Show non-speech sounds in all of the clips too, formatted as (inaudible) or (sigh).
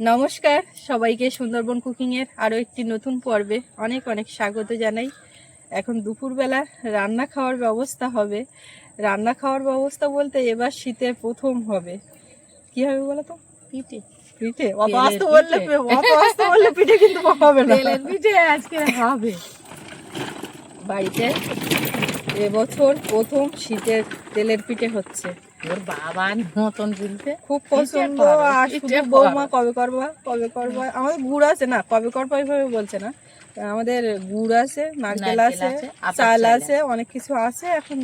নমস্কার সবাইকে সুন্দরবন কুকিংয়ের আরও একটি নতুন পর্বে অনেক অনেক স্বাগত জানাই। এখন দুপুরবেলা রান্না খাওয়ার ব্যবস্থা হবে। রান্না খাওয়ার ব্যবস্থা বলতে এবার শীতের প্রথম হবে। কি হবে বলো তো? পিঠে। পিঠে? অত আস্তে বললে পিঠে। অত আস্তে বললে পিঠে কিন্তু হবে না। পিঠে আজকে হবে। বাড়িতে এবছর প্রথম শীতের তেলের পিঠে হচ্ছে। ওর বাবা মতন বলতে খুব পছন্দ করো, আর শুধু বৌমা কবে করবা কবে করবা? আমাদের গুড় আছে না? কবে করবা এইভাবে বলছে না। আমাদের গুড় আছে নারকেল আছে আছে, চাল আছে অনেক কিছু আছে। এখন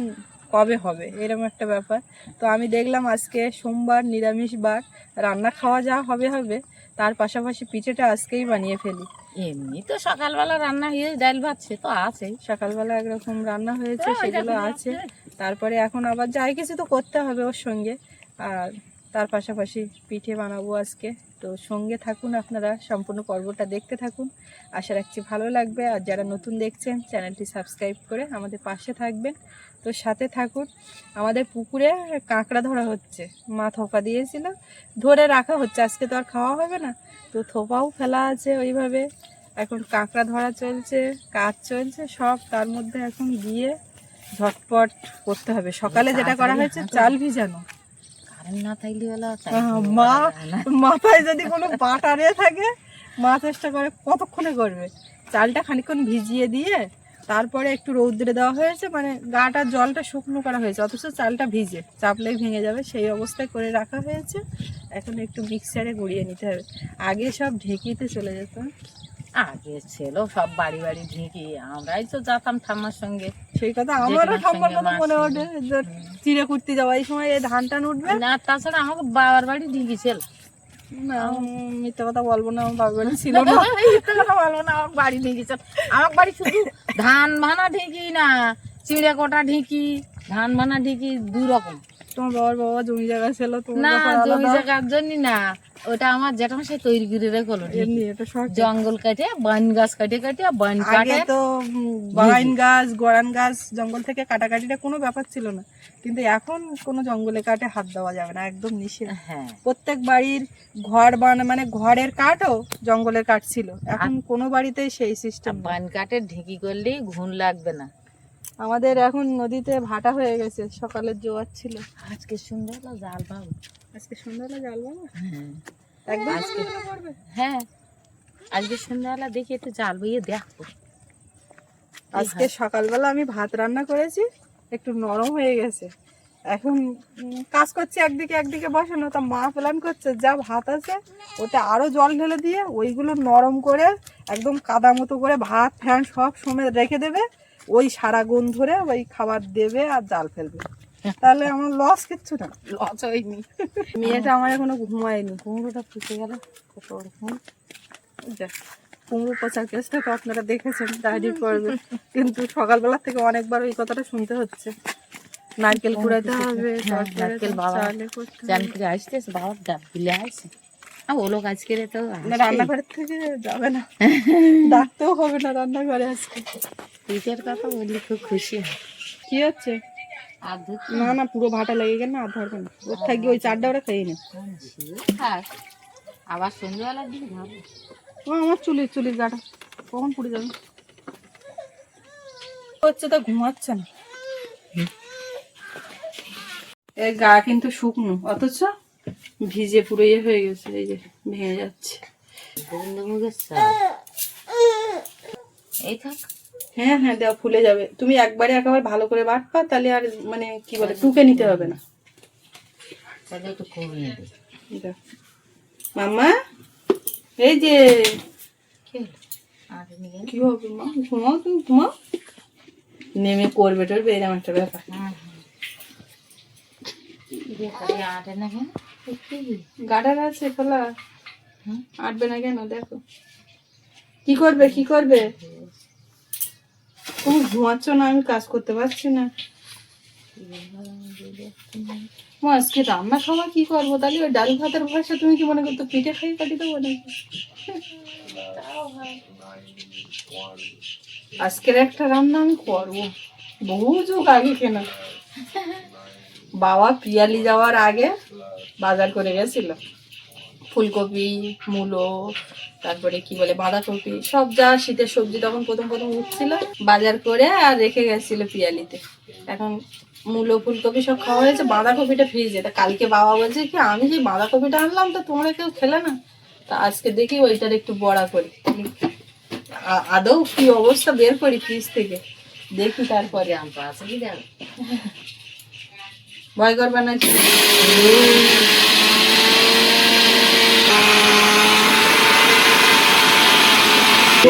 কবে হবে? এরকম একটা ব্যাপার। তো আমি দেখলাম আজকে সোমবার নিরামিষ বার। রান্না খাওয়া যা হবে হবে তার পাশাপাশি পিঠেটা আজকেই বানিয়ে ফেলি। এমনি তো সকালবেলা রান্না হয়ে ডাল ভাত সে তো আছেই। সকালবেলা একরকম রান্না হয়েছে হ্যাঁ, সেগুলো আছে। তারপরে এখন আবার যাই কিছু তো করতে হবে ওর সঙ্গে। আর তার পাশাপাশি পিঠে বানাবো আজকে। তো সঙ্গে থাকুন আপনারা, সম্পূর্ণ পর্বটা দেখতে থাকুন। আশা রাখছি ভালো লাগবে। আর যারা নতুন দেখছেন, চ্যানেলটি সাবস্ক্রাইব করে আমাদের পাশে থাকবেন। তো সাথে থাকুন। আমাদের পুকুরে কাঁকড়া ধরা হচ্ছে। মা থোপা দিয়েছিল। ধরে রাখা হচ্ছে। আজকে তো আর খাওয়া হবে না। তো থোপাও ফেলা আছে ওইভাবে। এখন কাঁকড়া ধরা চলছে, কাজ চলছে। সব তার মধ্যে এখন গিয়ে ঝটপট করতে হবে। সকালে যেটা করা হয়েছে চাল ভিজানো। না থাকলে মা মাথায় যদি কোনো বাটারে থাকে মা চেষ্টা করে কতক্ষণে করবে? চালটা খানিকক্ষণ ভিজিয়ে দিয়ে তারপরে একটু রৌদ্রে দেওয়া হয়েছে মানে গাটা জলটা শুকনো করা হয়েছে অথচ চালটা ভিজে চাপলেই ভেঙে যাবে সেই অবস্থায় করে রাখা হয়েছে। এখন একটু মিক্সারে গড়িয়ে নিতে হবে। আগে সব ঢেকিতে চলে যেত। আগে ছিল সব বাড়ি বাড়ি ঢেকে আমরাই তো যেতাম ঠাম্মার সঙ্গে। সেই কথা আমারও ঠাম্মার কথা মনে ওঠে চিড়ে কুটতে যাওয়া এই সময় এই ধান টান উঠবে? না তাছাড়া আমাকে বাবার বাড়ি ঢেকে ছিল না মিথ্যে কথা বলব না আমার বাবার বাড়ি ছিল না। (laughs) মিথ্যে কথা বলব না আমার বাড়ি ঢেকে ছিল আমার বাড়ি শুধু ধান ভানা ঢেকি না চিড়ে কোটা ঢেকি ধান ভানা ঢেকি দু রকম তোমার বাবার বাবা জমি জায়গা ছিল না জমি আলাদা। জায়গার জন্য না। ওটা আমার তৈরি করে রেখলো জঙ্গল কাটে বন গাছ কাটে কাটে বন কাটে। তো বাইন গাছ গড়ান গাছ জঙ্গল থেকে কাটাকাটিটা কোনো ব্যাপার ছিল না। কিন্তু এখন কোনো জঙ্গলে কাটে হাত দেওয়া যাবে না একদম নিষেধ। হ্যাঁ। প্রত্যেক বাড়ির ঘর বান মানে ঘরের কাঠও জঙ্গলের কাঠ ছিল। এখন কোনো বাড়িতেই সেই সিস্টেম বন কাটে ঢেকি করলেই ঘুন লাগবে না। আমাদের এখন নদীতে ভাটা হয়ে গেছে সকালের জোয়ার ছিল। আজকে সুন্দর হলো জাল পাবো। আজকে সন্ধ্যাবেলা জ্বালবো না হ্যাঁ। একদম আজকে- হ্যাঁ। আজকে সন্ধ্যাবেলা দেখি একটু জাল বইয়ে দেখব। আজকে সকালবেলা আমি ভাত রান্না করেছি একটু নরম হয়ে গেছে। এখন কাজ করছি একদিকে একদিকে বসানো তা মা প্ল্যান করছে যা ভাত আছে ওতে আরও জল ঢেলে দিয়ে ওইগুলো নরম করে একদম কাদা মতো করে ভাত ফ্যান সব সময় রেখে দেবে ওই সারা গুণ ধরে ওই খাবার দেবে আর জাল ফেলবে। তাহলে আমার লস কিচ্ছু না। লস হয়নি। মেয়েটা আমার এখনও ঘুমায়নি। কুমড়োটা ফুটে গেল। কত রকম কুমড়ো পচার কেসটা তো আপনারা দেখেছেন ডায়েরি করবে। কিন্তু সকালবেলা থেকে অনেকবার ওই কথাটা শুনতে হচ্ছে। নারকেল কুড়াতে হবে নারকেল বাবা। করে আসতেছে? বাবার ডাব দিলে আসে আর ও লোক আজকে তো রান্নাঘরের থেকে যাবে না। ডাকতেও হবে না রান্নাঘরে আজকে। পিঠের কথা বললে খুব খুশি কি হচ্ছে? না না পুরো ভাটা লেগে গেল না আর ধরবে না। ওর থাকি ওই চারটা ওরা খেয়ে নে। আবার সন্ধ্যাবেলার দিকে ও আমার চুলি চুলি গাটা। কখন পুড়ে যাবে? হচ্ছে তো ঘুমাচ্ছে না। এর গা কিন্তু শুকনো অথচ ভিজে পুরো ইয়ে হয়ে গেছে এই যে ভেঙে যাচ্ছে। এই থাক। হ্যাঁ হ্যাঁ দেওয়া ফুলে যাবে। তুমি একবারে একেবারে ভালো করে বাটপা তাহলে আর মানে কি বলে টুকে নিতে হবে না। তাহলে একটু কমিয়ে। মাম্মা এই যে কি হবে মা? ঘুমাও তুমি ঘুমাও। নেমে করবে টরবে এরকম একটা ব্যাপার। আটে না কেন গাডার আছে খোলা? আটবে না কেন দেখো। কি করবে কি করবে? তুমি ঘুমাচ্ছ না আমি কাজ করতে পারছি না। আজকে রান্নার সময় কি করব? তাহলে ওই ডাল ভাতের ভরসা তুমি কি মনে করতো পিঠে খাই কাটি দেবো নাকি? আজকের একটা রান্না আমি করব। বহু যুগ আগে কেনা। বাবা পিয়ালি যাওয়ার আগে বাজার করে গেছিল। ফুলকপি, মূলো, তারপরে কি বলে বাঁধাকপি, সব যা শীতের সবজি তখন প্রথম প্রথম উঠছিল, বাজার করে আর রেখে গেছিল পিয়ালিতে। এখন মূলো, ফুলকপি সব খাওয়া হয়েছে, বাঁধাকপিটা ফ্রিজে তা কালকে বাবা বলছে কি, আমি যে বাঁধাকপিটা আনলাম, তো তোমরা কেউ খেলে না? তা আজকে দেখি ওইটার একটু বড়া করি। আদৌ কি অবস্থা? বের করি ফ্রিজ থেকে। দেখি তারপরে জানতো আছে কি ভয় করবে না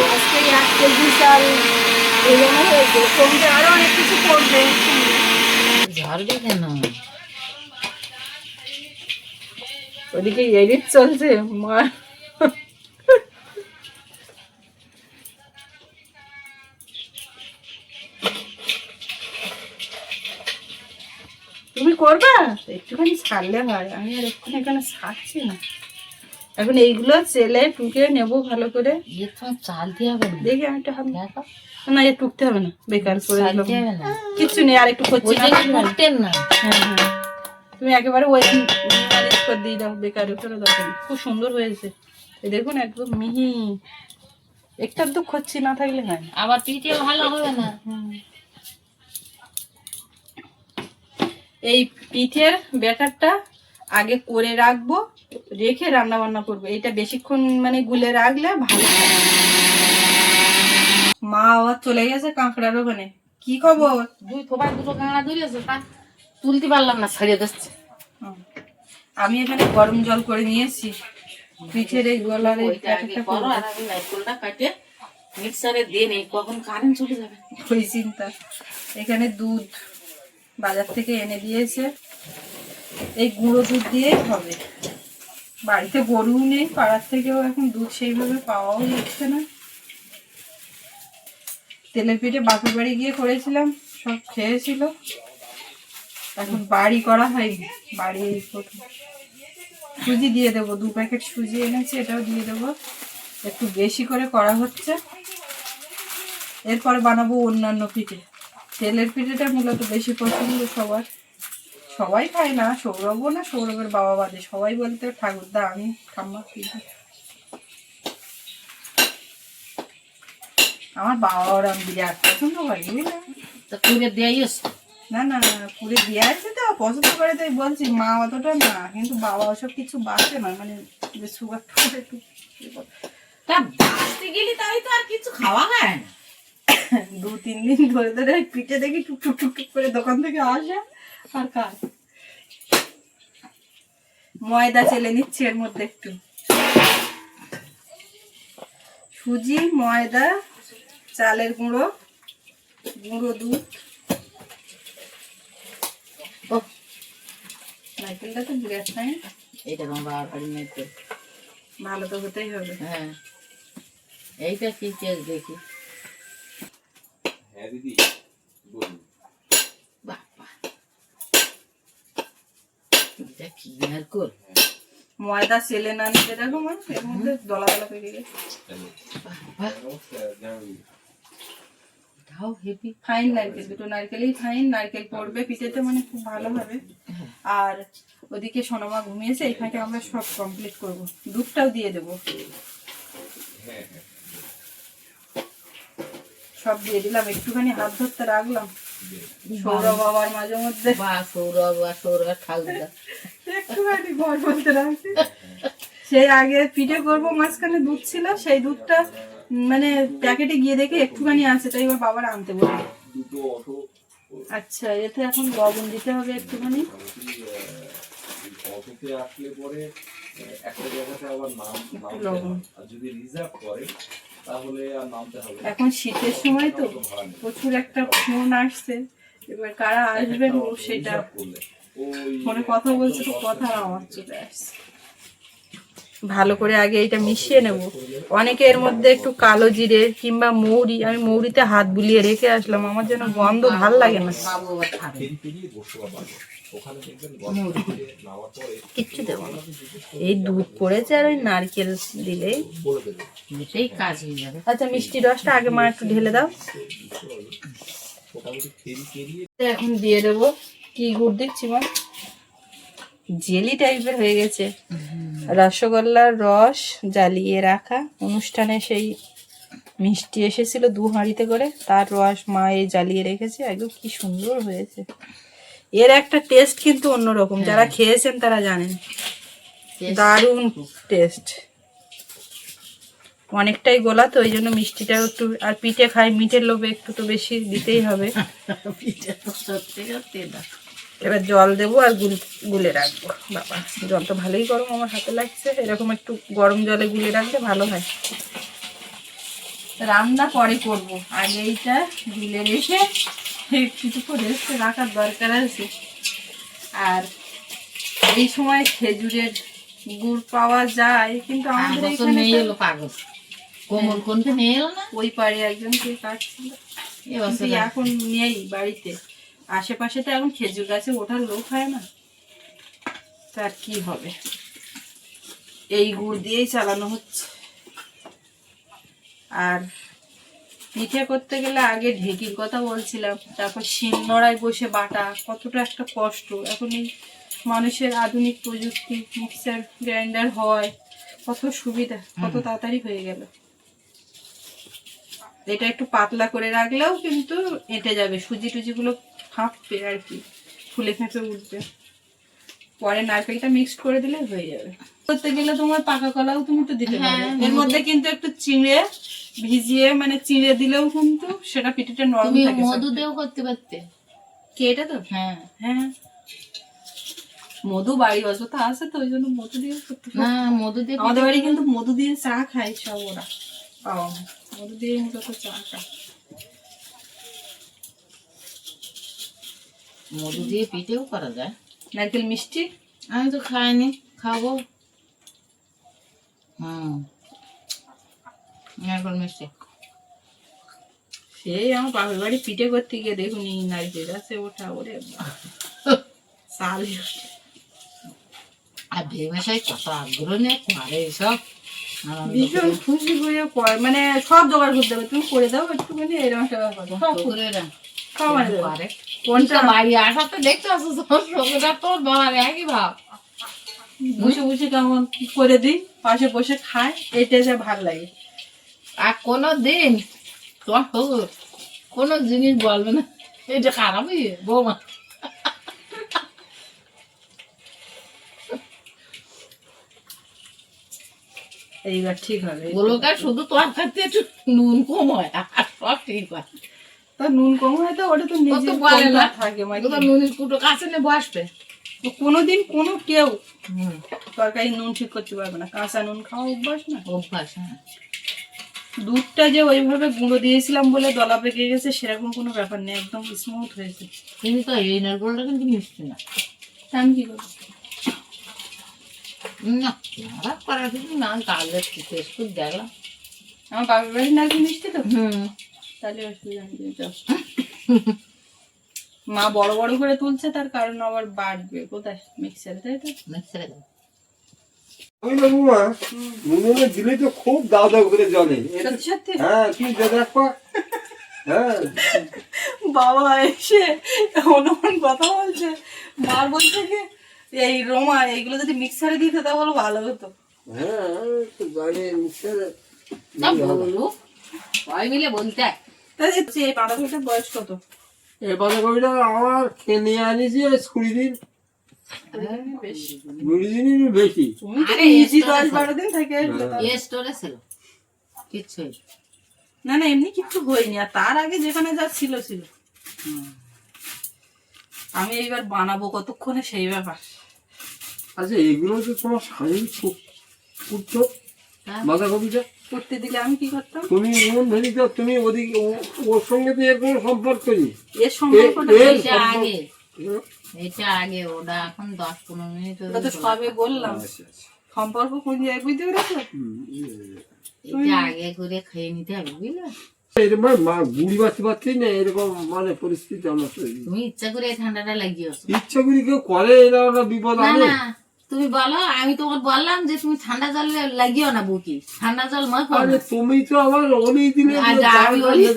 আজকে এক কেজি চাল এগোনো হয়েছে অনেক কিছু করবে। ঝাড়বে কেন? ওদিকে এডিট চলছে মা করবা? একটুখানি ছাড়লে হয়। আমি আর এক্ষুনি এখানে ছাড়ছি না। এখন এইগুলো চেলে টুকে নেব ভালো করে। ইয়ে তোমার চালতে হবে দেখি আমি একটু হাত না এ টুকতে হবে না। বেকার করে হবে কিচ্ছু নেই আর একটু করছি না। হ্যাঁ হ্যাঁ। তুমি একেবারে ওই মালিশ করে দিয়ে দাও বেকার করে দাও। খুব সুন্দর হয়েছে। এই দেখুন একদম মিহি। একটা তো খচ্ছি না থাকলে হয় আবার পিঠে ভালো হবে না। এই পিঠের ব্যাটারটা আগে করে রাখব রেখে রান্না বান্না করব। এটা বেশিক্ষণ মানে গুলে রাখলে ভালো মা আবার চলে গেছে কাঁকড়ার ওখানে। কি খবর? দুই থোপায় দুটো কাঁকড়া ধরেছে তা তুলতে পারলাম না ছাড়িয়ে দিচ্ছে। আমি এখানে গরম জল করে নিয়েছি। পিঠের এই গলার এই ওইটা করো আর আমি নারকেলটা কাটে মিক্সারে দিয়ে নেই কখন কারেন্ট চলে যাবে? ওই চিন্তা। এখানে দুধ বাজার থেকে এনে দিয়েছে। এই গুঁড়ো দুধ দিয়েই হবে। বাড়িতে গরুও নেই, পাড়ার থেকেও এখন দুধ সেইভাবে পাওয়াও যাচ্ছে না। তেলের পিঠে বাপের বাড়ি গিয়ে করেছিলাম, সব খেয়েছিল। এখন বাড়ি করা হয়নি, বাড়ি সুজি দিয়ে দেবো, দু প্যাকেট সুজি এনেছি, এটাও দিয়ে দেবো। একটু বেশি করে করা হচ্ছে। এরপরে বানাবো অন্যান্য পিঠে। তেলের পিঠেটা মূলত বেশি পছন্দ সবার। সবাই খায় না সৌরভও না সৌরভের বাবা বাদে। সবাই বলতে ঠাকুরদা আমি ঠাম্মা পিঠে। আমার বাবা ওরা বিরাট পছন্দ করে তা করে দিয়েছ না না পুরে দিয়ে আছে তো পছন্দ করে তাই বলছি মা অতটা না কিন্তু বাবা ওসব কিছু বাঁচে না মানে যে সুগার টুগার একটু তা বাঁচতে গেলি তাই তো আর কিছু খাওয়া হয় না। দু তিন দিন ধরে ধরে পিঠে দেখি টুক টুক টুক টুক করে দোকান থেকে আসে আর কাজ ময়দা চেলে নিচ্ছি এর মধ্যে একটু। সুজি ময়দা চালের গুঁড়ো গুঁড়ো দুধ। ও নারকেলটা তো বিরাট নাই এটা তোমার বাড়ি মেয়েতে ভালো তো হতেই হবে। হ্যাঁ। এইটা কি কেস দেখি। হ্যাঁ দিদি বলুন বাবা। এটা কি নারকল ময়দা চেলে না নিতে দেখো মা এর মধ্যে দলা দলা পেকে গেছে। বাবা। নমস্কার জানাবি। এটাও হেভি ফাইন নারকেল দুটো নারকেলই ফাইন নারকেল পড়বে পিঠেতে মানে খুব ভালো হবে। আর ওদিকে সোনামা ঘুমিয়েছে এই ফাঁকে আমরা সব কমপ্লিট করব। দুধটাও দিয়ে দেবো। হ্যাঁ হ্যাঁ। সব দিয়ে দিলাম। একটুখানি হাত ধরতে রাখলাম। সৌরভ আবার মাঝে মধ্যে বা সৌরভ বা সৌরভ ঠাকুরদা। একটুখানি ঘর বলতে রাখছি। সেই আগে পিঠে করব মাঝখানে দুধ ছিল সেই দুধটা মানে প্যাকেটে গিয়ে দেখে একটুখানি আছে তাই এবার বাবার আনতে অটো। আচ্ছা এতে এখন লবণ দিতে হবে একটুখানি। অটোতে আসলে পরে একটা জায়গাতে আবার নাম লবণ। আর যদি রিজার্ভ করে তাহলে আর নামতে হবে এখন শীতের সময় তো। প্রচুর একটা ফোন আসছে। এবার কারা আসবেন ও সেটা ফোনে কথা বলছে তো কথা আমার চলে আসছে। ভালো করে আগে এটা মিশিয়ে নেব। অনেকে এর মধ্যে একটু কালো জিরে কিংবা মৌরি আমি মৌরিতে হাত বুলিয়ে রেখে আসলাম। আমার যেন গন্ধ ভালো লাগে না। কিচ্ছু দেবো না। এই দুধ পড়েছে আর ওই নারকেল দিলেই বলে কাজ হয়ে যাবে। আচ্ছা মিষ্টি রসটা আগে মা একটু ঢেলে দাও। এখন দিয়ে দেবো। কি গুড় দিচ্ছি মা? জেলি টাইপের হয়ে গেছে। রসগোল্লার রস জ্বালিয়ে রাখা। অনুষ্ঠানে সেই মিষ্টি এসেছিল দু হাঁড়িতে করে। তার রস মা এই জ্বালিয়ে রেখেছে। একদম কি সুন্দর হয়েছে। এর একটা টেস্ট কিন্তু অন্যরকম। যারা খেয়েছেন তারা জানেন। দারুণ টেস্ট অনেকটাই গোলা তো ওই জন্য মিষ্টিটাও একটু আর পিঠে খাই মিঠের লোভে একটু তো বেশি দিতেই হবে। (laughs) পিঠে এবার জল দেবো আর গুল গুলে রাখব। বাবা জল তো ভালোই গরম আমার হাতে লাগছে। এরকম একটু গরম জলে গুলে রাখলে ভালো হয়। রান্না পরে করব। আগে এইটা গুলে রেখে কিছুক্ষণ রেস্টে রাখার দরকার আছে। আর এই সময় খেজুরের গুড় পাওয়া যায় কিন্তু আমাদের এখানে নিয়ে এলো কোমল কোনটা নিয়ে এলো না? ওই পাড়ে একজন কে কাটছিল এখন নেই বাড়িতে। আশেপাশে তো এখন খেজুর গাছে ওঠার লোক হয় না। তার কি হবে? এই গুড় দিয়েই চালানো হচ্ছে। আর পিঠে করতে গেলে আগে ঢেকির কথা বলছিলাম তারপর শিলনোড়ায় বসে বাটা কতটা একটা কষ্ট। এখন এই মানুষের আধুনিক প্রযুক্তি মিক্সার গ্রাইন্ডার হয় কত সুবিধা কত তাড়াতাড়ি হয়ে গেল। এটা একটু পাতলা করে রাখলেও কিন্তু এঁটে যাবে। সুজি টুজিগুলো ফাঁপবে আর কি ফুলে ফেঁপে উঠবে। পরে নারকেলটা মিক্সড করে দিলে হয়ে যাবে। করতে গেলে তোমার পাকা কলাও তুমি তো দিতে পারবে। হ্যাঁ, এর মধ্যে কিন্তু একটু চিড়ে ভিজিয়ে মানে চিড়ে দিলেও কিন্তু সেটা পিঠেটা নরম থাকে মধু দিয়েও করতে পারতে। কে এটা তো? হ্যাঁ। হ্যাঁ। মধু বাড়ি অযথা আছে তো ওই জন্য মধু দিয়ে করতে পারো। না মধু দিয়ে আমাদের বাড়ি কিন্তু মধু দিয়ে চা খায় সব ওরা। মধু দিয়ে মূলত চা খায় মধু দিয়ে পিঠেও করা যায়। নারকেল মিষ্টি? আমি তো খাইনি খাব। হুম। এখন মিষ্টি। সেই আমার বাপের বাড়ি পিঠে করতে গিয়ে দেখুন এই নারকেল গাছে ওঠা ওরে (laughs) সাল আর ভেবেসাই কত আগ্রহ নিয়ে করে এসব ভীষণ খুশি করে মানে সব জোগাড় করতে হবে। তুমি করে দাও একটুখানি এরকম একটা ব্যাপার। সব করে সব পারে কোনটা? বাড়ি আসা তো দেখতে আসো সবটা তোর বাবার একই ভাব। বসে বসে কেমন করে দিই পাশে বসে খায় এটা যে ভালো লাগে। আর কোনো দিন তোমার কোনো জিনিস বলবে না। এটা খারাপই বৌমা। এইবার ঠিক হবে। বলোকে শুধু একটু নুন কম হয় আর সব ঠিক হয়। তা নুন কম হয় তো ওটা তো নিজে বলে না। থাকে মানে নুনের কুটো কাছে নিয়ে বসবে। তো কোনোদিন কোনো কেউ তরকারি নুন ঠিক করতে পারবে না। কাঁচা নুন খাওয়া অভ্যাস না? অভ্যাস হ্যাঁ। দুধটা যে ওইভাবে গুঁড়ো দিয়েছিলাম বলে দলা পেকে গেছে সেরকম কোনো ব্যাপার নেই একদম স্মুথ হয়েছে। কিন্তু তো এই নারকলটা কিন্তু মিষ্টি না। তা আমি কি করব? না খারাপ করার কিছু না কাজের টেস্ট করে দেখলাম আমার বাবার বাড়ির নারকেল মিষ্টি তো? হুম। তাহলে অসুবিধা নেই মা বড় বড় করে তুলছে তার কারণ আবার বাড়বে। কোথায়? মিক্সার তাই তো? মিক্সারে দাও। দিলে তো খুব দাও দাও করে জলে। হ্যাঁ তুই দেখো। হ্যাঁ। বাবা এসে অনুমান কথা বলছে। মা বলছে কি এই রোমা এইগুলো যদি মিক্সারে দিতে তাহলে ভালো হতো। হ্যাঁ তো জানি মিক্সারে তা সবাই মিলে বলতে। হয়। তাই হচ্ছে এই বাঁধাকপিটার বয়স কত? এই বাঁধাকপিটা আমার খেয়ে নিয়ে আনিছি আজ কুড়ি দিন। বেশি। কুড়ি দশ বারো দিন থেকে কিচ্ছু না না এমনি কিচ্ছু হয়নি আর তার আগে যেখানে যা ছিল ছিল। আমি এইবার বানাবো কতক্ষণে সেই ব্যাপার। আচ্ছা এগুলো তো তোমার স্বামী উঠতো হ্যাঁ। বাঁধাকপিটা করতে দিলে আমি কি করতাম? তুমি মন ধরি তো তুমি ওদিকে ওর সঙ্গে তো এর কোনো সম্পর্ক নেই। এর সম্পর্কটা এ- এ- কি? এটা আগে। এটা আগে ওটা এখন দশ পনেরো মিনিট ওটা তো সবে বললাম। আচ্ছা আচ্ছা। সম্পর্ক কোন জায়গায় বুঝতে পেরেছ? এটা আগে করে খেয়ে নিতে হবে বুঝলে? এরকম ভাবে মা গুড়ি বাঁচতে পারছি না এরকম মানে পরিস্থিতি আমার তৈরি। তুমি ইচ্ছা করে ঠান্ডাটা লাগিয়েছো। ইচ্ছা করি কেউ করে এরা বিপদ আনে। না। তুমি বলো আমি তোমার বললাম যে তুমি ঠান্ডা জল লাগিও না বুকি ঠান্ডা জল মাখো আরে তুমি তো আমার অনেক দিনে আর আমি বলি-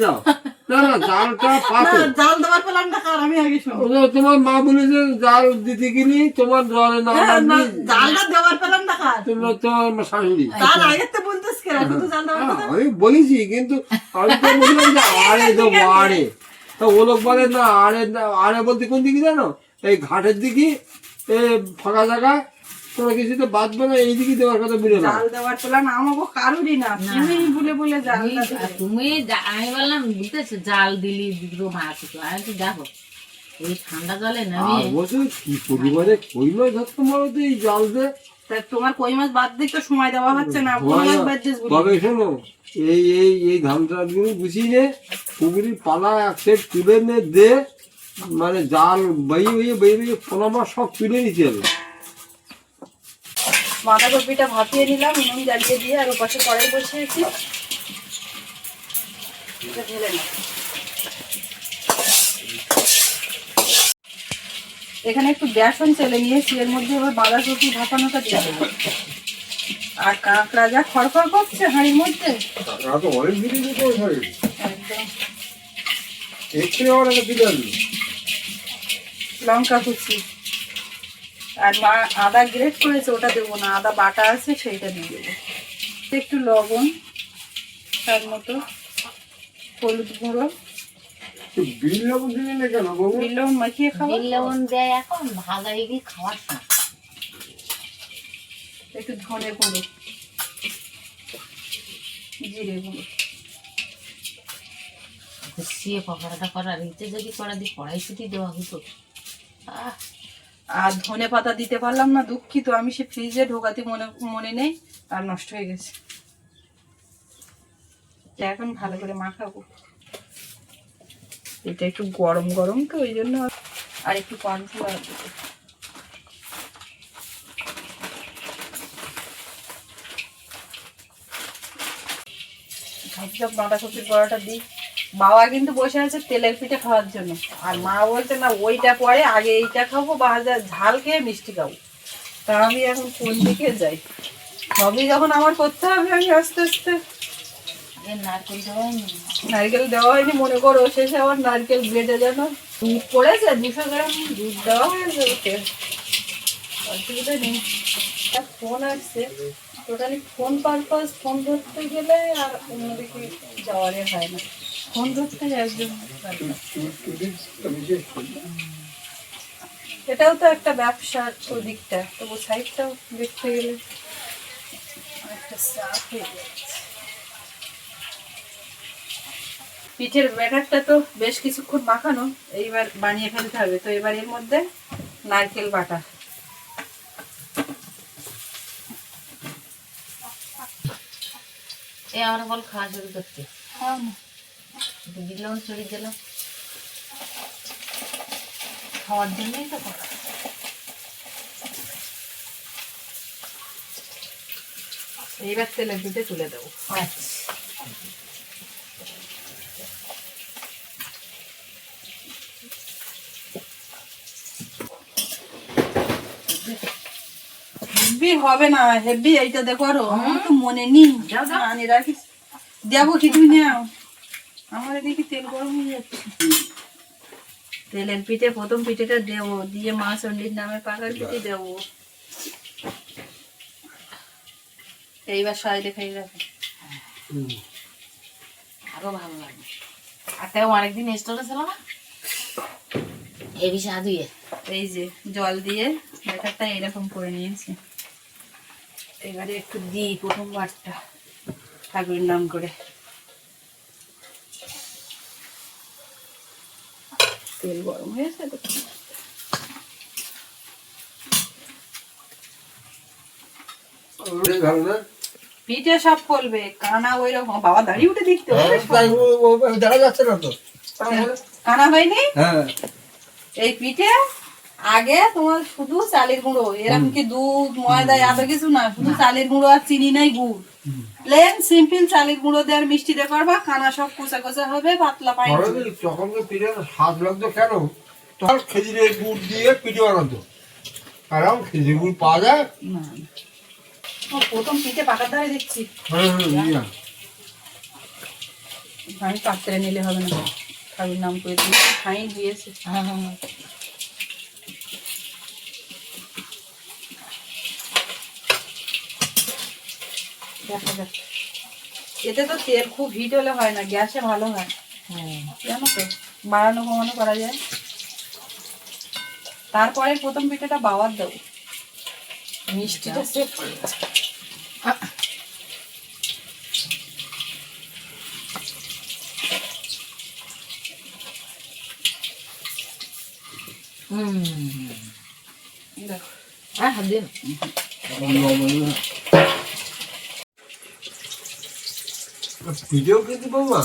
না না জালটা পাতো। না, জাল দেওয়ার প্ল্যানটা কার আমি আগে শুনি। তোমার মা বলেছে জাল দিতে গেলি তোমার জলে না হ্যাঁ, না, জালটা দেওয়ার প্ল্যানটা কার তোমার তোমার শাশুড়ি তার আগে তো কেন জাল দেওয়ার হ্যাঁ, আমি বলেছি কিন্তু আমি তো বললাম যে আড়ে দেবো (laughs) তো ও লোক বলে না না- আড়ে বলতে কোন দিকে জানো? এই ঘাটের দিকে ফাঁকা জায়গায়। কোনো কিছুতে বাঁধবে না এই দিকে দেওয়ার কথা বলে না জাল দেওয়ার আমাকে কারুরই না। তুমি বলে বলে জাল তুমি- আমি বললাম বুঝতেছো? জাল দিলি দুটো মাছ হতো আমি তো দেখো এই ঠান্ডা জলে নামিয়ে বছর কি পরিবারে কই মাছ ধরতে পারো তো এই জাল দিয়ে তোমার কই মাছ বাদ দিতে সময় দেওয়া হচ্ছে না কই মাছ বাদ দিস বলি। তবে শোনো এই এই এই ধান চাষগুলো গুছিয়ে নে পুকুরির পালা এক সেট তুলে নে দে মানে জাল বইয়ে বইয়ে বইয়ে বইয়ে পোনা মাছ সব তুলে নিতে হবে বাঁধাকপিটা ভাপিয়ে নিলাম নুন জ্বালিয়ে দিয়ে আর ওপাশে কড়াই বসিয়েছি। এটা ঢেলে নাও। এখানে একটু বেসন চেলে নিয়েছি এর মধ্যে এবার বাঁধাকপি ভাপানোটা দিয়ে দেবো। আর কাঁকড়া যা খড়খড় করছে হাঁড়ির মধ্যে। লঙ্কা কুচি। আর মা আদা গ্রেট করেছে ওটা দেবো না আদা বাটা আছে সেইটা দিয়ে দেবো। একটু লবণ তার মতো হলুদ গুঁড়ো। বিল লবণ দিলে না কেন বাবু? লবণ মাখিয়ে খাব বিল লবণ দেয় এখন ভাজা গিয়ে খাওয়ার একটু ধনে গুঁড়ো জিরে গুঁড়ো। গুছিয়ে পকোড়াটা করার ইচ্ছে যদি করা দিয়ে কড়াইশুটি দেওয়া হতো। আহ আর ধনে পাতা দিতে পারলাম না, দুঃখিত, আমি সে ফ্রিজে ঢোকাতে মনে মনে নেই, আর নষ্ট হয়ে গেছে। এখন ভালো করে মাখাবো। এটা একটু গরম গরম তো, ওই জন্য আর একটু কর্নফ্লাওয়ার ভাবছিলাম বাঁধাকপির বড়াটা দিই। বাবা কিন্তু বসে আছে তেলের পিঠে খাওয়ার জন্য। আর মা বলছে না ওইটা পরে আগে এইটা খাব বা ঝাল খেয়ে মিষ্টি খাব। তা আমি এখন কোন দিকে যাই? সবই যখন আমার করতে হবে আমি আস্তে আস্তে। নারকেল দেওয়া হয়নি? মনে করো শেষে আবার নারকেল বেটে যেন দুধ পড়েছে দুশো গ্রাম দুধ দেওয়া হয়েছে ওকে অসুবিধা নেই। একটা ফোন আসছে। টোটালি ফোন পারপাস ফোন ধরতে গেলে আর অন্যদিকে যাওয়ারে হয় না। ফোন ধরতে একদম এটাও তো একটা ব্যবসার ওদিকটা তবু সাইডটাও দেখতে গেলে একটা চাপ হয়ে যাচ্ছে। পিঠের ব্যাটারটা তো বেশ কিছুক্ষণ মাখানো এইবার বানিয়ে ফেলতে হবে। তো এবার এর মধ্যে নারকেল বাটা। এই আমরা বল খাওয়া শুরু করতে। একটু বিল লবণ ছড়িয়ে দিলাম খাওয়ার জন্যই তো করা। এইবার তেলের পিঠে তুলে দেবো। আচ্ছা হেভি হবে না হেভি এইটা দেখো আরও। আমার তো মনে নেই। রাখিস দেবো কি তুমি নাও আমার এদিকে তেল গরম হয়ে যাচ্ছে। তেলের পিঠে প্রথম পিঠেটা দেবো দিয়ে মা চণ্ডীর নামে পাকার পিঠে দেবো। এইবার সাইডে খাই রাখো আরও ভালো লাগবে। আর তাও অনেকদিন স্টোরে ছিল না? এই আদুয়ে এই যে জল দিয়ে ব্যাটারটা এরকম করে নিয়েছি। এবারে একটু দিই প্রথমবারটা ঠাকুরের নাম করে। তেল গরম তো ভালো পিঠে সব ফলবে কানা ওই রকম। বাবা দাঁড়িয়ে উঠে দেখতে হবে যাচ্ছে না তো। কানা হয়নি হ্যাঁ। এই পিঠে আগে তোমার শুধু চালের গুঁড়ো এরকম কি দুধ ময়দা এত কিছু না শুধু চালের গুঁড়ো আর চিনি নাই গুড়। প্লেন সিম্পল চালের গুঁড়ো দিয়ে আর মিষ্টি দিয়ে করবা খানা সব কোচা কোচা হবে পাতলা পাই তখন তো পিঠে স্বাদ লাগতো কেন তখন খেজুরের গুড় দিয়ে পিঠে বানাতো। আর এখন খেজুর গুড় পাওয়া যায়। প্রথম পিঠে পাকার ধারে দিচ্ছি হ্যাঁ হ্যাঁ আমি পাত্রে নিলে হবে না। ঠাকুর নাম করে দিই খাই দিয়েছে হ্যাঁ হ্যাঁ। দেখা যাক। এতে তো তেল খুব হিট হলে হয় না গ্যাসে ভালো হয়। হ্যাঁ জানো তো বাড়ানো কমানো করা যায়। তারপরে প্রথম পিঠেটা বাবার দেবো। মিষ্টিটা সেট। হুম। দেখো। হ্যাঁ হাত দিয়ে পিঠেও কিন্তু বাবা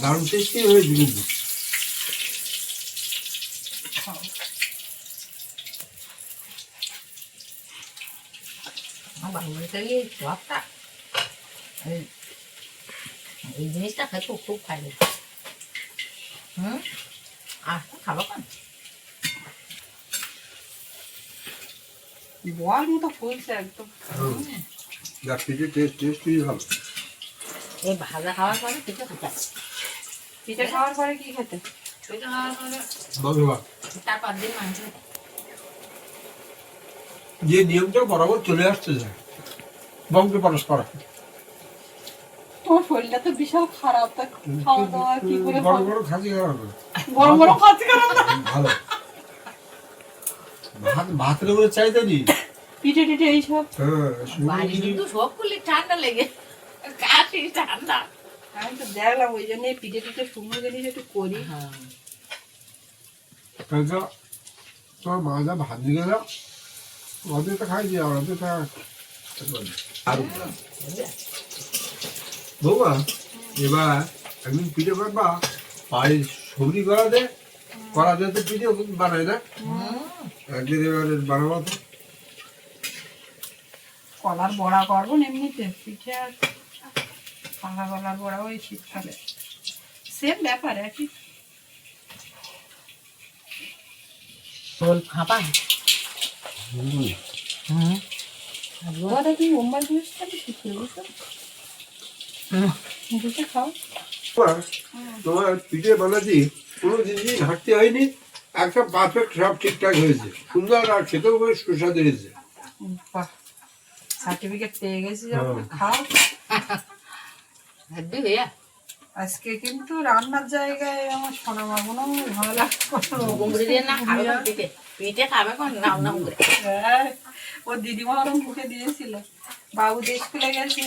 দারুণ টেস্টি হয়েছে কিন্তু। এই জিনিসটা খাই খুব খাই হুম? আর খাব কেন? বল মতো ফুলছে একদম। টেস্ট টেস্টি ভালো। এই ভাজা খাওয়ার পরে কিছু খেতে পিঠে খাওয়ার পরে কি খেতে? পিঠে খাওয়ার পরে বাবা তারপর দিন মাংস। যে নিয়মটা বরাবর চলে আসছে যায় বঙ্গে পরশ তোমার শরীরটা তো বিশাল খারাপ তা খাওয়া দাওয়া কি করে বড় বড় খাসি খাওয়া বড় বড় খাচ্ছে খারাপ ভালো। ভাত ভাতের উপরে চাইতে নি। পিঠে টিঠে এইসব? হ্যাঁ ঠান্ডা লেগে ঠান্ডা আমি তো দেখলাম ওই জন্য পিঠে টিঠে শুকনো জিনিস একটু করি। হ্যাঁ। তাই তো তোমার মা যা ভাত দিয়ে গেল ওদের তো খাই দিয়ে ওদের তো আর বৌমা এবার একদিন পিঠে করবা আর সবজি করা দে করা দিয়ে তো পিঠে বানায় না একদিন এবারে বানাবো তো। কলার বড়া করব না এমনিতে পিঠে আর পাকা কলার বড়া ওই শীতকালে। সেম ব্যাপার একই। ঝোল ফাঁপা হুম। হুম। কি মোম্বাই জিনিস খাবি শিখে বুঝছ বুঝে খাও। তোমার তোমার পিঠে বানাচ্ছি কোনো জিনিসই ঘাটতি হয়নি। একটা পারফেক্ট সব ঠিকঠাক হয়েছে। সুন্দর আর খেতেও বেশ সুস্বাদু হয়েছে। বাহ সার্টিফিকেট পেয়ে গেছি খাও হেব্বি হইয়া আজকে কিন্তু রান্নার জায়গায় আমার সোনা মাগুনো নাম করে হ্যাঁ, ও দিদিমা ওরম মুখে দিয়েছিল। বাবু দিয়ে স্কুলে গেছে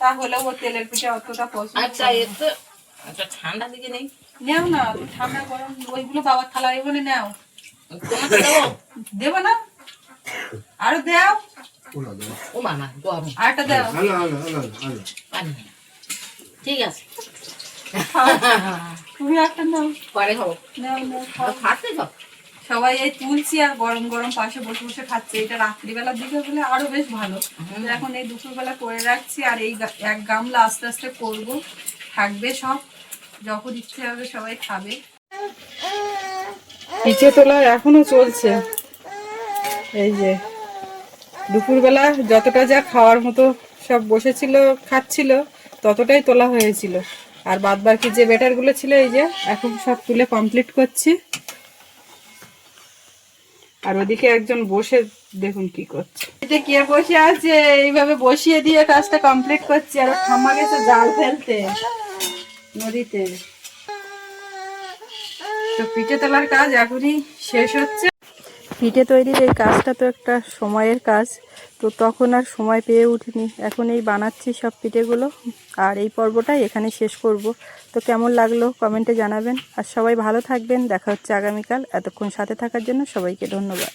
তাহলে ও তেলের পিঠে অতটা পছন্দ আচ্ছা একটা ঠান্ডা দিকে নেই? নেও না ঠান্ডা গরম ওইগুলো বাবার থালায় বলে নেও। দেবো? দেবো না? আরও দেও। ও মামা গরম আরেকটা দেও। ঠিক আছে। (laughs) তুমি একটা নাও। পরে খাব। নাও নাও খাও। খাচ্ছে সব? সবাই এই তুলছি আর গরম গরম পাশে বসে বসে খাচ্ছে। এটা রাত্রিবেলার দিকে হলে আরও বেশ ভালো। তো এখন এই দুপুরবেলা করে রাখছি আর এই এক গামলা আস্তে আস্তে করব। থাকবে সব। যখন ইচ্ছে হবে সবাই খাবে। পিঠে তোলা এখনও চলছে। এই যে দুপুরবেলা যতটা যা খাওয়ার মতো সব বসেছিল খাচ্ছিল। ততটাই তোলা হয়েছিল। আর বাদ বাকি যে বেটারগুলো ছিল, এই যে এখন সব তুলে কমপ্লিট করছি। আর ওদিকে একজন বসে দেখুন কি করছে। এটা কে বসে আছে? এইভাবে বসিয়ে দিয়ে কাজটা কমপ্লিট করছি। আর ঠাম্মা গেছে জাল ফেলতে, নদীতে। তো পিঠে তোলার কাজ এখনই শেষ হচ্ছে। পিঠে তৈরির এই কাজটা তো একটা সময়ের কাজ, তো তখন আর সময় পেয়ে উঠিনি। এখন এই বানাচ্ছি সব পিঠেগুলো আর এই পর্বটাই এখানে শেষ করব। তো কেমন লাগল কমেন্টে জানাবেন। আর সবাই ভালো থাকবেন, দেখা হচ্ছে আগামীকাল। এতক্ষণ সাথে থাকার জন্য সবাইকে ধন্যবাদ।